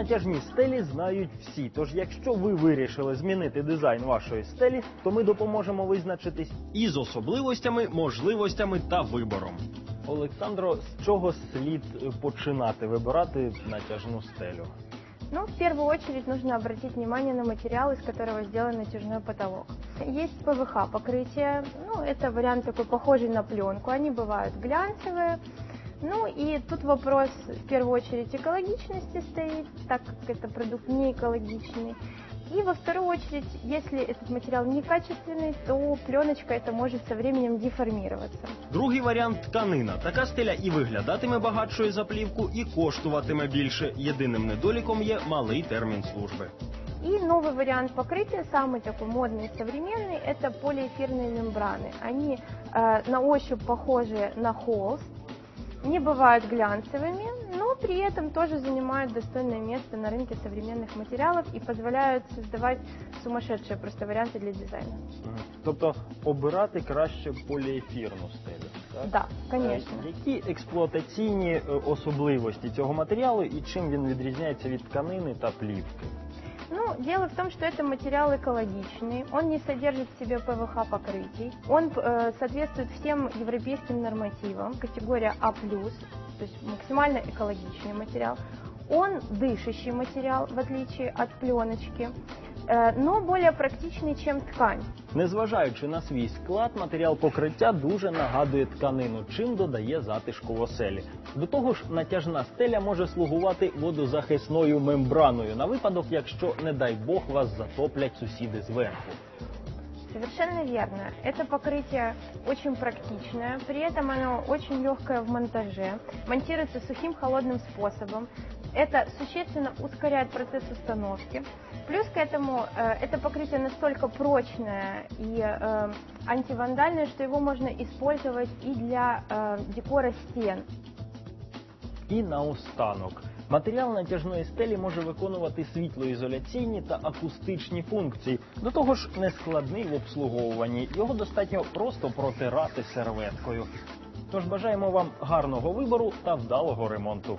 натяжні стелі знають всі. Тож, якщо ви вирішили змінити дизайн вашої стелі, то ми допоможемо визначитись із особливостями, можливостями та вибором. Олександро, з чого слід е, починати вибирати натяжну стелю? Ну, в первую очередь нужно обратить внимание на материал, из которого сделан натяжной потолок. Есть ПВХ покрытие, ну, это вариант такой похожий на пленку, они бывают глянцевые. Ну и тут вопрос в первую очередь экологичности стоит, так как это продукт не экологичный. И во вторую очередь, если этот материал некачественный, то пленочка это может со временем деформироваться. Другий варіант тканина. Така стеля і виглядатиме багатшою за плівку, і коштуватиме більше. Єдиним недоліком є малий термін служби. И новый вариант покрытия, самый такой модный и современный, это полиэфирные мембраны. Они э, на ощупь похожи на холст, не бывают глянцевыми, но при этом тоже занимают достойное место на рынке современных материалов и позволяют создавать сумасшедшие просто варианты для дизайна. Тобто обирати краще поліефірну стелю. Так? Да, конечно. Е, Які експлуатаційні е, особливості цього матеріалу і чим він відрізняється від тканини та плівки? Ну, дело в том, что это материал экологичный, он не содержит в себе ПВХ покрытий, он э, соответствует всем европейским нормативам, категория А+, то есть максимально экологичный материал. Он дышащий материал, в отличие от пленочки, э, но более практичный, чем ткань. Незважаючи на свій склад, матеріал покриття дуже нагадує тканину, чим додає затишку в оселі. До того ж, натяжна стеля може слугувати водозахисною мембраною на випадок, якщо, не дай Бог, вас затоплять сусіди зверху. Совершенно верно. Это покрытие очень практичное, при этом оно очень легкое в монтаже, монтируется сухим холодным способом. Это существенно ускоряет процесс установки. Плюс к этому э, это покрытие настолько прочное и э, антивандальное, что его можно использовать и для э, декора стен. І наостанок. Матеріал натяжної стелі може виконувати світлоізоляційні та акустичні функції. До того ж, нескладний в обслуговуванні. Його достатньо просто протирати серветкою. Тож бажаємо вам гарного вибору та вдалого ремонту.